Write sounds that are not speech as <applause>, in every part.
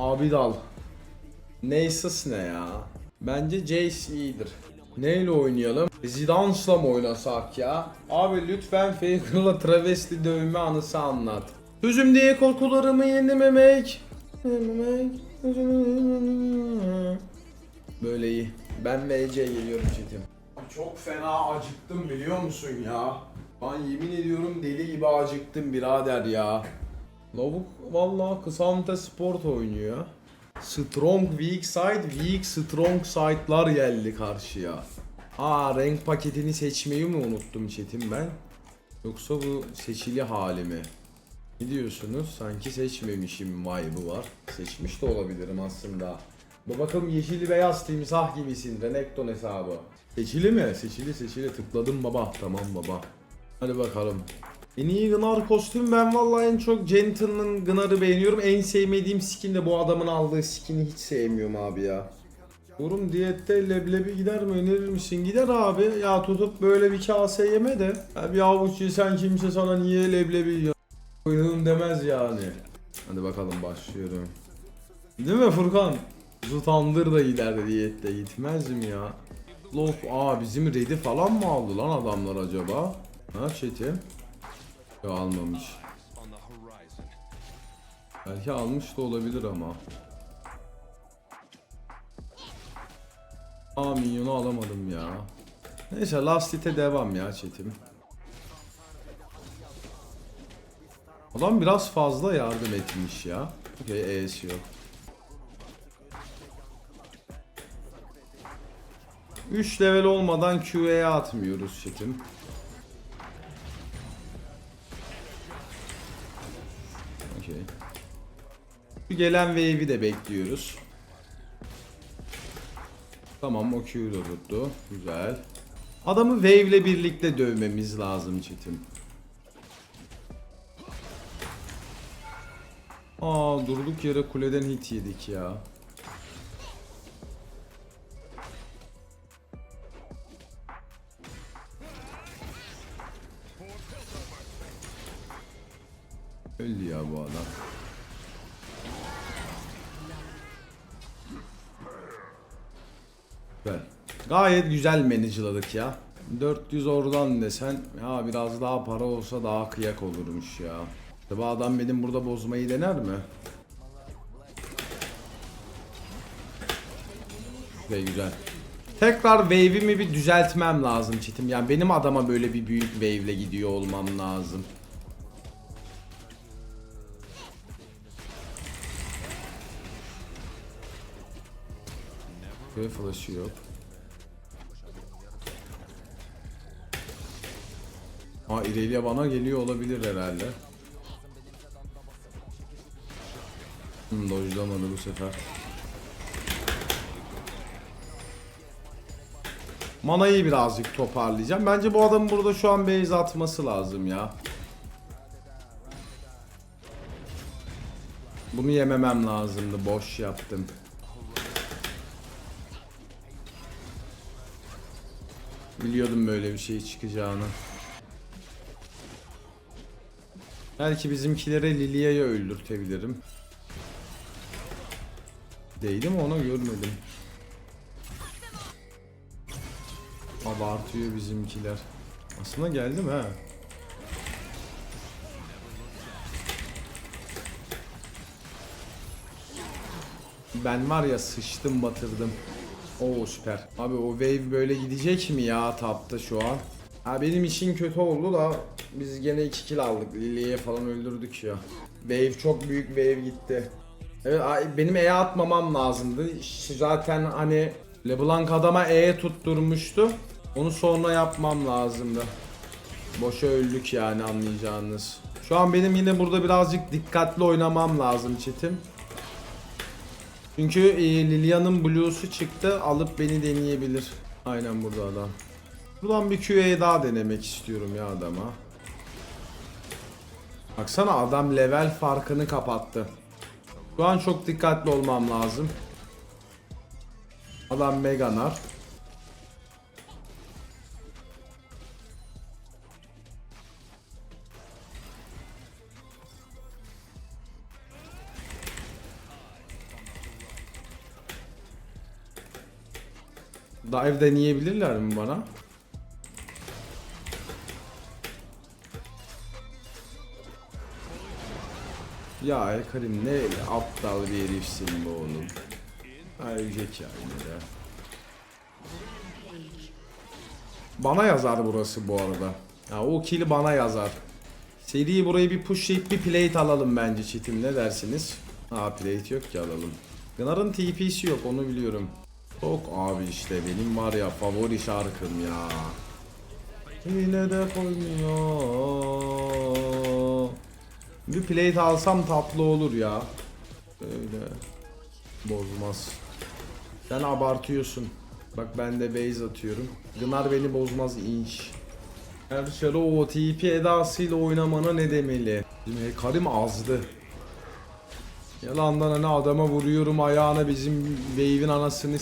Abi dal. Nasus ne ya? Bence Jace iyidir. Neyle oynayalım? Zidans'la mı oynasak ya? Abi lütfen Faker'la travesti dövme anısı anlat. Sözüm diye korkularımı. Yenememek. Böyle iyi. Ben VC geliyorum çetim. Çok fena acıktım biliyor musun ya? Ben yemin ediyorum deli gibi acıktım birader ya. Lavuk valla kısanta sport oynuyor. Strong weak side, weak strong side'lar geldi karşıya. Aa renk paketini seçmeyi mi unuttum chatim ben? Yoksa bu seçili hali mi? Ne diyorsunuz? Sanki seçmemişim vibe'ı var. Seçmiş de olabilirim aslında. Bu bakalım yeşil beyaz timsah gibisin. Renekton hesabı. Seçili mi? Seçili seçili tıkladım baba. Tamam baba. Hadi bakalım. En iyi Gnar kostüm ben vallahi en çok Gentleman Gnar'ı beğeniyorum. En sevmediğim skin de bu adamın aldığı skini hiç sevmiyorum abi ya. Yorum diyette leblebi gider mi önerir misin? Gider abi. Ya tutup böyle bir kase yeme de. Ya bir avuç yesen kimse sana niye leblebi yiyor? Demez yani. Hadi bakalım başlıyorum. Değil mi Furkan? Zutandır da gider diyette gitmez mi ya? Lof aa bizim Red'i falan mı aldı lan adamlar acaba? Ha chat'i? Yo almamış. Belki almış da olabilir ama. Aa minyonu alamadım ya. Neyse last hit'e devam ya chat'im. Adam biraz fazla yardım etmiş ya. Okey E'si yok. 3 level olmadan QA'ya atmıyoruz chat'im. Gelen wave'i de bekliyoruz. Tamam o Q'yu da tuttu. Güzel. Adamı wave ile birlikte dövmemiz lazım çetim. Aa durduk yere kuleden hit yedik ya. Öldü ya bu adam. Güzel. Gayet güzel manageladık ya. 400 oradan desen ya biraz daha para olsa daha kıyak olurmuş ya. Acaba adam benim burada bozmayı dener mi? Ve güzel. Tekrar wave'imi bir düzeltmem lazım çitim. Yani benim adama böyle bir büyük wave'le gidiyor olmam lazım. Ve flash'ı yok. Ha İrelia bana geliyor olabilir herhalde. Hmm, dojlamadı bu sefer. Manayı birazcık toparlayacağım. Bence bu adamın burada şu an base atması lazım ya. Bunu yememem lazımdı. Boş yaptım. Biliyordum böyle bir şey çıkacağını. Belki bizimkilere Lilia'yı öldürtebilirim. Değdi mi ona görmedim. Abartıyor bizimkiler. Aslında geldim ha. Ben var ya sıçtım batırdım. Oo süper. Abi o wave böyle gidecek mi ya tapta şu an? Ha benim için kötü oldu da biz gene 2 kill aldık. Lily'ye falan öldürdük ya. Wave çok büyük wave gitti. Evet benim E'ye atmamam lazımdı. Zaten hani LeBlanc adama E tutturmuştu. Onu sonra yapmam lazımdı. Boşa öldük yani anlayacağınız. Şu an benim yine burada birazcık dikkatli oynamam lazım çetim. Çünkü e, Lilia'nın Blue'su çıktı. Alıp beni deneyebilir. Aynen burada adam. Buradan bir QA daha denemek istiyorum ya adama. Baksana adam level farkını kapattı. Şu an çok dikkatli olmam lazım. Adam Meganar. Dive deneyebilirler mi bana? Ya Karim ne aptal bir herifsin bu oğlum. Ölecek ya yine de. Bana yazar burası bu arada. Ya o kill bana yazar. Seri burayı bir pushlayıp bir plate alalım bence çetim ne dersiniz? Ha plate yok ki alalım. Gınar'ın TP'si yok onu biliyorum. Çok abi işte benim var ya favori şarkım ya. Yine de koymuyor. Bir plate alsam tatlı olur ya. Böyle bozmaz. Sen abartıyorsun. Bak ben de base atıyorum. Gınar beni bozmaz inş. Erşar'ı o TP edasıyla oynamana ne demeli? Şimdi Karim azdı. Yalandan hani adama vuruyorum ayağına bizim wave'in anasını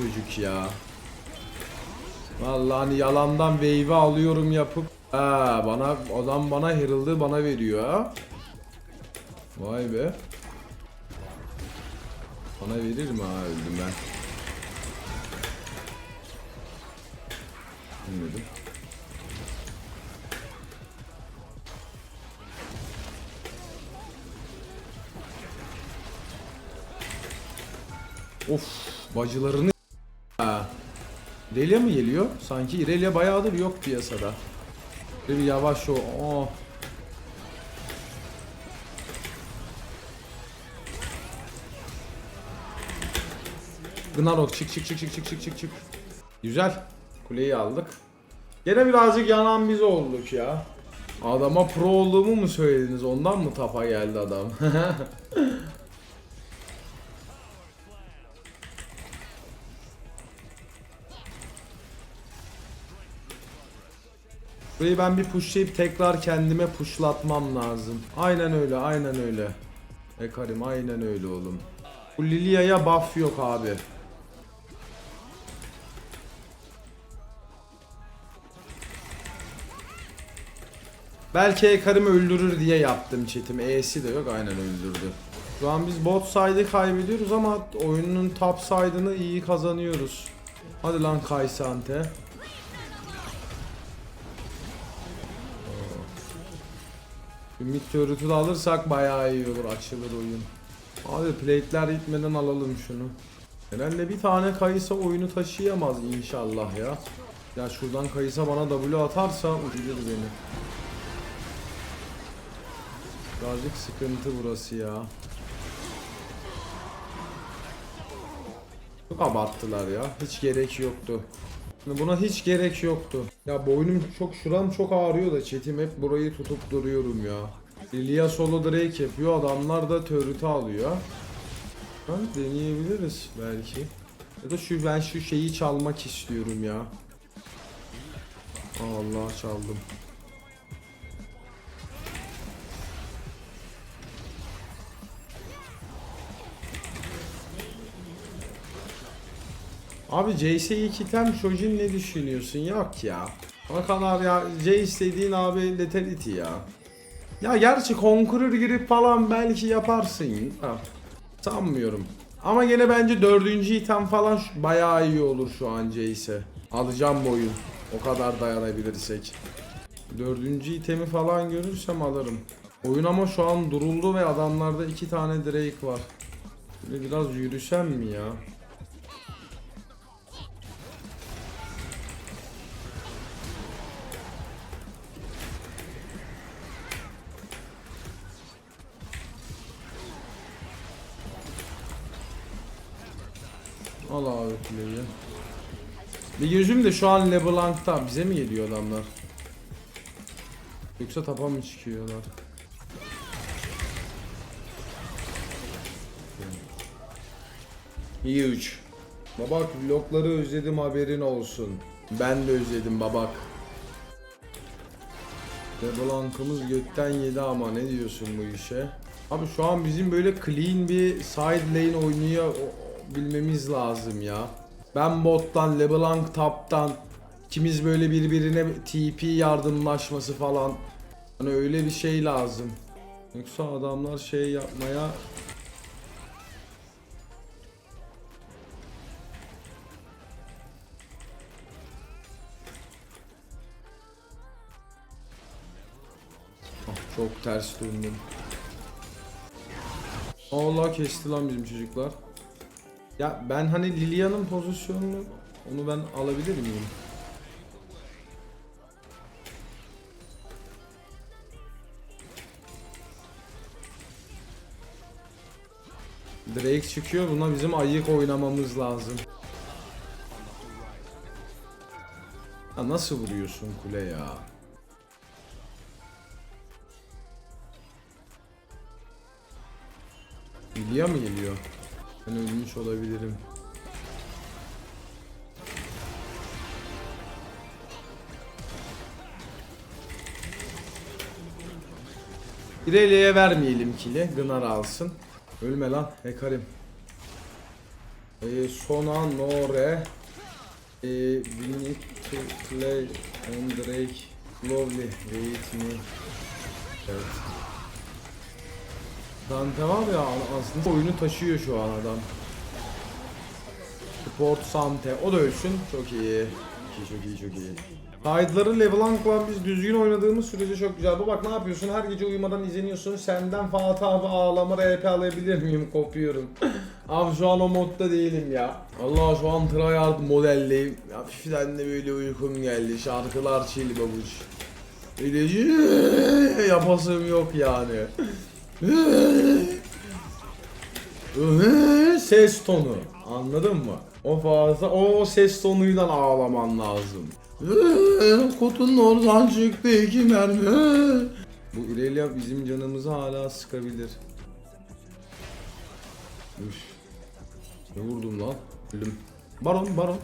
çocuk ya. Vallahi hani yalandan wave'i alıyorum yapıp ha bana adam bana herald'ı bana veriyor ha. Vay be. Bana verir mi ha öldüm ben. Bilmedim. Of bacılarını. İrelia mı geliyor? Sanki İrelia bayağıdır yok piyasada. Bir yavaş o. Oh. Gnarok çık çık çık çık çık çık çık çık. Güzel. Kuleyi aldık. Gene birazcık yanan biz olduk ya. Adama pro olduğumu mu söylediniz? Ondan mı tapa geldi adam? <laughs> Burayı ben bir pushlayıp tekrar kendime pushlatmam lazım. Aynen öyle, aynen öyle. Ekarim aynen öyle oğlum. Bu Lilia'ya buff yok abi. Belki Ekarim'i öldürür diye yaptım chat'im. E'si de yok aynen öldürdü. Şu an biz bot side'ı kaybediyoruz ama oyunun top side'ını iyi kazanıyoruz. Hadi lan Kaysante. Mid turret'ı da alırsak bayağı iyi olur açılır oyun. Abi plate'ler gitmeden alalım şunu. Herhalde bir tane Kayısa oyunu taşıyamaz inşallah ya. Ya şuradan Kayısa bana W atarsa ucuzur beni. Birazcık sıkıntı burası ya. Çok abarttılar ya. Hiç gerek yoktu. Buna hiç gerek yoktu. Ya boynum çok şuram çok ağrıyor da çetim hep burayı tutup duruyorum ya. Lilia solo Drake yapıyor adamlar da turret'ı alıyor. Ha, deneyebiliriz belki. Ya da şu ben şu şeyi çalmak istiyorum ya. Allah çaldım. Abi CS'yi kitem Shojin ne düşünüyorsun? Yok ya. O kadar ya. C istediğin abi Lethality ya. Ya gerçi Conqueror girip falan belki yaparsın. Ha. Sanmıyorum. Ama gene bence dördüncü item falan bayağı iyi olur şu an Jace'e. Alacağım bu oyun. O kadar dayanabilirsek. Dördüncü itemi falan görürsem alırım. Oyun ama şu an duruldu ve adamlarda iki tane Drake var. Böyle biraz yürüsem mi ya? Al abi kuleyi. Bir gözüm de şu an LeBlanc'ta. Bize mi geliyor adamlar? Yoksa tapa mı çıkıyorlar? İyi 3. Babak vlogları özledim haberin olsun. Ben de özledim babak. LeBlanc'ımız götten yedi ama ne diyorsun bu işe? Abi şu an bizim böyle clean bir side lane oynuyor bilmemiz lazım ya. Ben bottan, LeBlanc taptan, ikimiz böyle birbirine TP yardımlaşması falan. Hani öyle bir şey lazım. Yoksa adamlar şey yapmaya ah, Çok ters döndüm. Allah kesti lan bizim çocuklar. Ya ben hani Lilia'nın pozisyonunu onu ben alabilir miyim? Drake çıkıyor buna bizim ayık oynamamız lazım. Ya nasıl vuruyorsun kule ya? Lilia mı geliyor? Ben ölmüş olabilirim. İrelia'ya vermeyelim kili. Gınar alsın. Ölme lan Hekarim. Ee, Sona Nore ee, We need to play on Drake Slowly Wait me Evet Dante var ya aslında oyunu taşıyor şu an adam Sport Sante o da ölsün çok iyi Çok iyi çok iyi çok iyi Side'ları Leblanc'la biz düzgün oynadığımız sürece çok güzel. Bu bak ne yapıyorsun? Her gece uyumadan izleniyorsun. Senden Fatih abi ağlama RP alabilir miyim? Kopuyorum. <laughs> abi şu an o modda değilim ya. Allah şu an tryhard modeldeyim. Hafiften de böyle uykum geldi. Şarkılar chill babuş. Öyle <laughs> yapasım yok yani. Ses tonu. Anladın mı? O fazla o ses tonuyla ağlaman lazım. Kutunun oradan çıktı iki mermi. Bu Irelia bizim canımızı hala sıkabilir. Üf. Ne vurdum lan? Baron, baron. Baron.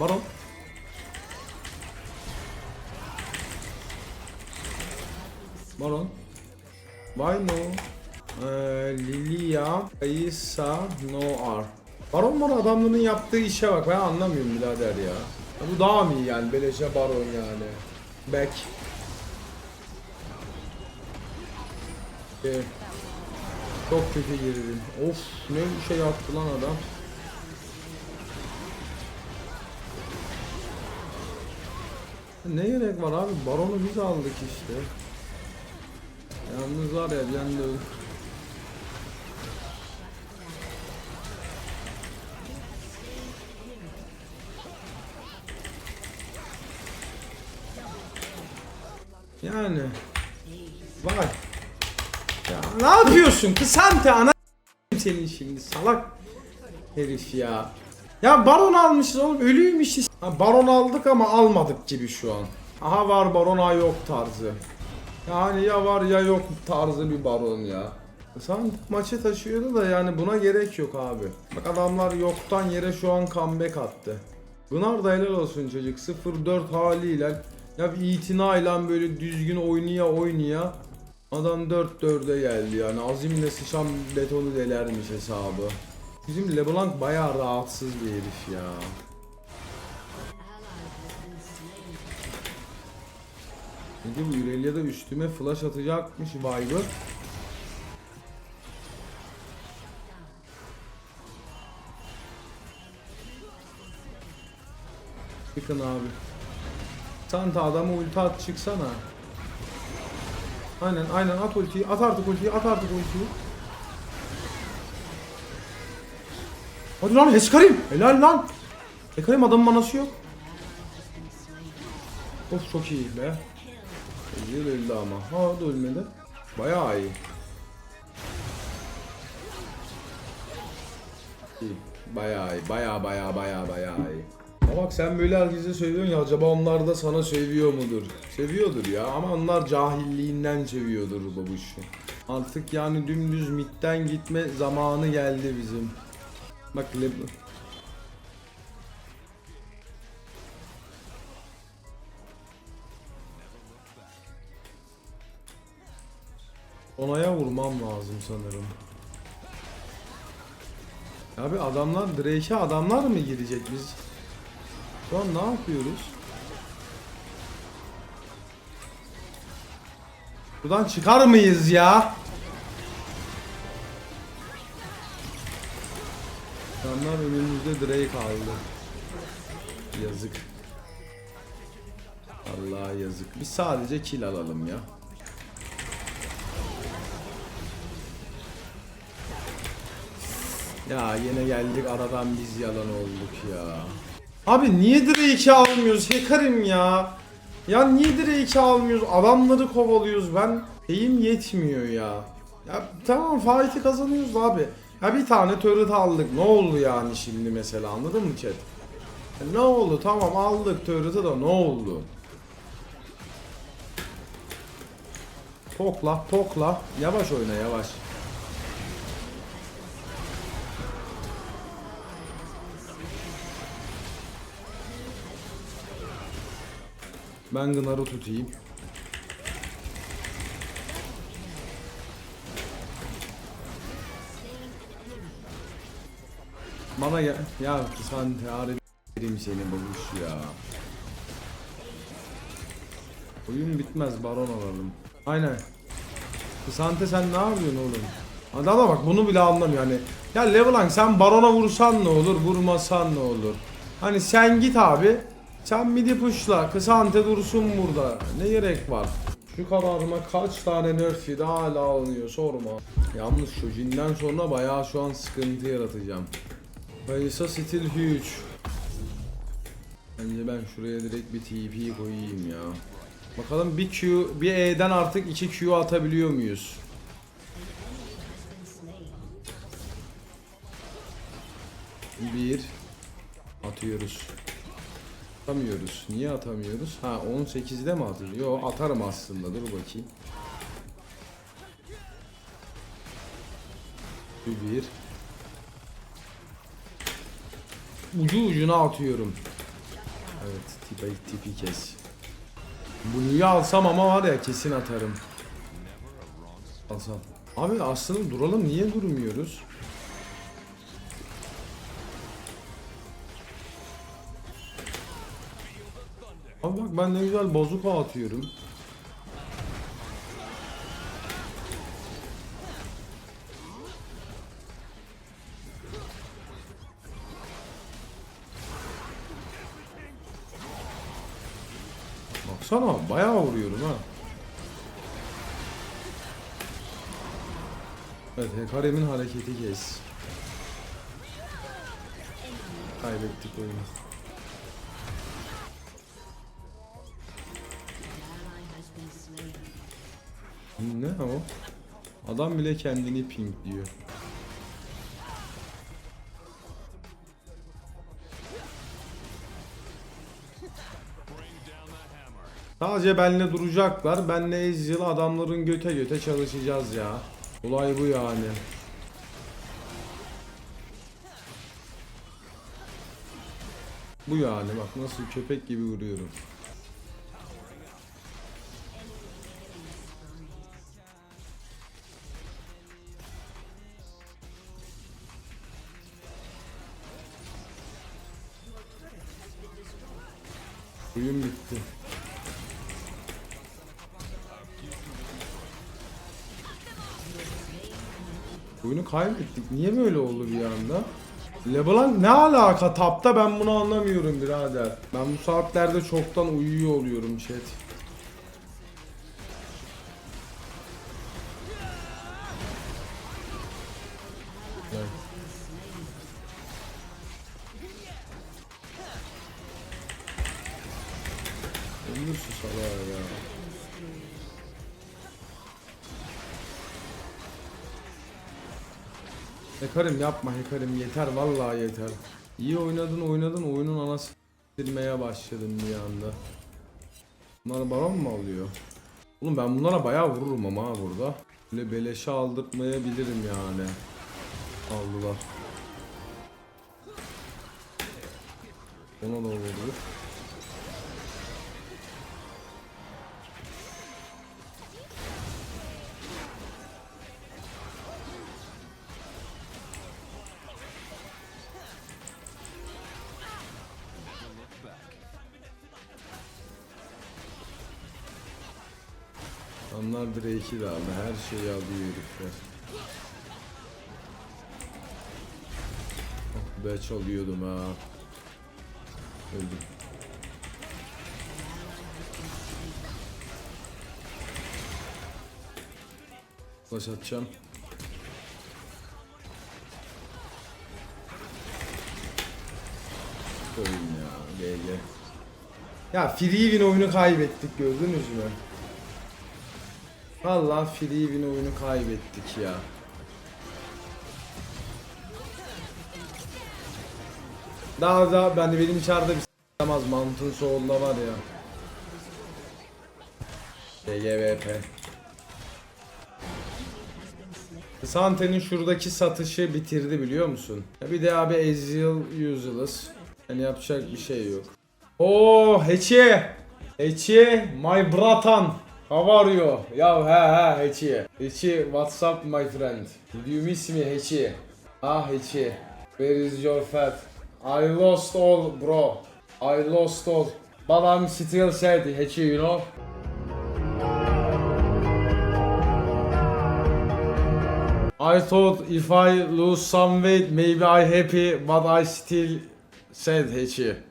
Baron. Why no? Ee, Lilia, Kaysa, no R. Baron bana adamların yaptığı işe bak ben anlamıyorum birader ya. ya bu daha mı iyi yani beleşe baron yani. Back. Ee, çok kötü girdim. Of ne bir şey yaptı lan adam. Ne gerek var abi? Baronu biz aldık işte. Yalnız var ya bir anda öl- Yani. Vay. Ya ne yapıyorsun kısante ana senin şimdi salak herif ya. Ya baron almışız oğlum ölüymüşüz. Ha, baron aldık ama almadık gibi şu an. Aha var baron ha yok tarzı. Yani ya var ya yok tarzı bir baron ya. Sen maçı taşıyordu da yani buna gerek yok abi. Bak adamlar yoktan yere şu an comeback attı. Gunnar da helal olsun çocuk 0-4 haliyle ya bir itinayla böyle düzgün oynaya oynaya adam 4-4'e geldi yani azimle sıçan betonu delermiş hesabı. Bizim LeBlanc bayağı rahatsız bir herif ya. Peki bu Irelia da üstüme flash atacakmış Viper. Çıkın abi. Santa adamı ulti at çıksana. Aynen aynen at ultiyi at artık ultiyi at artık ultiyi. Hadi lan Heskarim helal lan. Heskarim adamın manası yok. Of çok iyi be. Öldü ama. Ha da ölmedi. Bayağı iyi. İyi. Bayağı iyi. Bayağı bayağı bayağı bayağı iyi. Ama bak sen böyle herkese söylüyorsun ya acaba onlar da sana seviyor mudur? Seviyordur ya ama onlar cahilliğinden seviyordur babuş. Artık yani dümdüz midden gitme zamanı geldi bizim. Bak Onaya vurmam lazım sanırım. Abi adamlar Drake'e adamlar mı girecek biz? Şu an ne yapıyoruz? Buradan çıkar mıyız ya? Adamlar önümüzde Drake aldı. Yazık. Allah yazık. Biz sadece kill alalım ya. Ya yine geldik aradan biz yalan olduk ya. Abi niye Drake'i almıyoruz Hekarim ya? Ya niye Drake'i almıyoruz? Adamları kovalıyoruz ben. Eğim yetmiyor ya. Ya tamam fight'i kazanıyoruz abi. Ya bir tane turret aldık. Ne oldu yani şimdi mesela anladın mı chat? Ya ne oldu? Tamam aldık turret'ı da ne oldu? Tokla, tokla. Yavaş oyna yavaş. Ben Gnar'ı tutayım. Bana gel. Ya sen harbi seni babuş ya. Oyun bitmez baron alalım. Aynen. Sante sen ne yapıyorsun oğlum? Adama bak bunu bile anlamıyor hani. Ya Leblanc sen barona vursan ne olur, vurmasan ne olur? Hani sen git abi. Sen midi pushla. Kısante dursun burada. Ne gerek var? Şu kadarıma kaç tane nerf yedi hala alınıyor sorma. Yalnız şu cinden sonra bayağı şu an sıkıntı yaratacağım. Kayısa still huge. Bence ben şuraya direkt bir TP koyayım ya. Bakalım bir Q, bir E'den artık 2 Q atabiliyor muyuz? Bir atıyoruz. Atamıyoruz. Niye atamıyoruz? Ha 18'de mi atıyor? Yo atarım aslında. Dur bakayım. Bir. Ucu ucuna atıyorum. Evet, tipi tipi kes. Blue'yu alsam ama var ya kesin atarım. Alsam. Abi aslında duralım niye durmuyoruz? Ben ne güzel bazuka atıyorum. Baksana bayağı vuruyorum ha. Evet Hekarem'in hareketi kes. Kaybettik oyunu. Ne o? Adam bile kendini ping diyor. Sadece benle duracaklar. Benle Ezreal adamların göte göte çalışacağız ya. Olay bu yani. Bu yani bak nasıl köpek gibi vuruyorum. Oyun bitti. Oyunu kaybettik. Niye böyle oldu bir anda? LeBlanc ne alaka tapta ben bunu anlamıyorum birader. Ben bu saatlerde çoktan uyuyor oluyorum chat. Ömür şu salağı ya. Hekarim yapma Hekarim yeter vallahi yeter. İyi oynadın oynadın oyunun anası silmeye başladın bir anda. Bunlar baron mu alıyor? Oğlum ben bunlara bayağı vururum ama burada. Böyle beleşe aldırtmayabilirim yani. Aldılar. Ona da vurdu. Aslanlar Drake'i de aldı. Her şeyi aldı herifler. Oh be çalıyordum ha. Öldüm. Flash atacağım. Oyun ya. GG. Ya Free Win oyunu kaybettik gördünüz mü? Vallahi Free Win oyunu kaybettik ya. Daha da ben de benim içeride bir s**amaz mantın soğunda var ya. GGVP. Sante'nin şuradaki satışı bitirdi biliyor musun? Bir de abi Ezreal useless. Yani yapacak bir şey yok. Oo Heçi. Heçi my bratan. How are you? Ya he he Heçi. Heçi what's up my friend? Did you miss me Heçi? Ah Heçi. Where is your fat? I lost all bro. I lost all. But I'm still sad Heçi you know. I thought if I lose some weight, maybe I happy, but I still sad Hechi.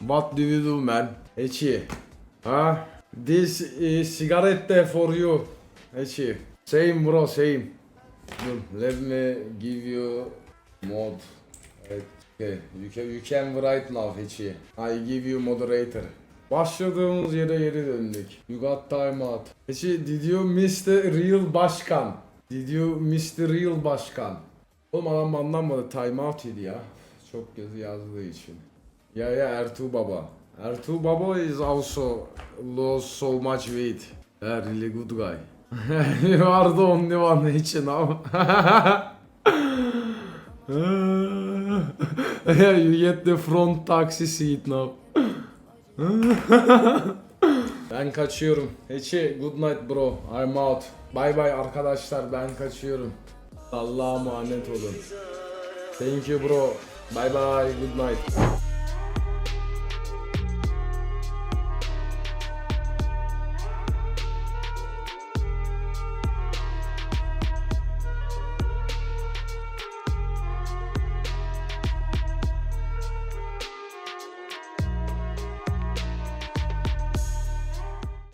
What do you do, man? Hechi. Huh? This is cigarette for you. Hechi. Same bro, same. Let me give you mod. Okay, you can, you can write now Hechi. I give you moderator. Başladığımız yere geri döndük. You got time out. Hechi, did you miss the real başkan? Did you miss the real başkan? Oğlum adam banlanmadı time out yedi ya. Çok yazı yazdığı için. Ya ya Ertuğ Baba. Ertuğ Baba is also lost so much weight. Yeah, really good guy. <laughs> you are the only one için now. <laughs> yeah, you get the front taxi seat now. <laughs> ben kaçıyorum. Heçi good night bro. I'm out. Bye bye arkadaşlar ben kaçıyorum. Allah'a emanet olun. Thank you bro. Bye bye good night.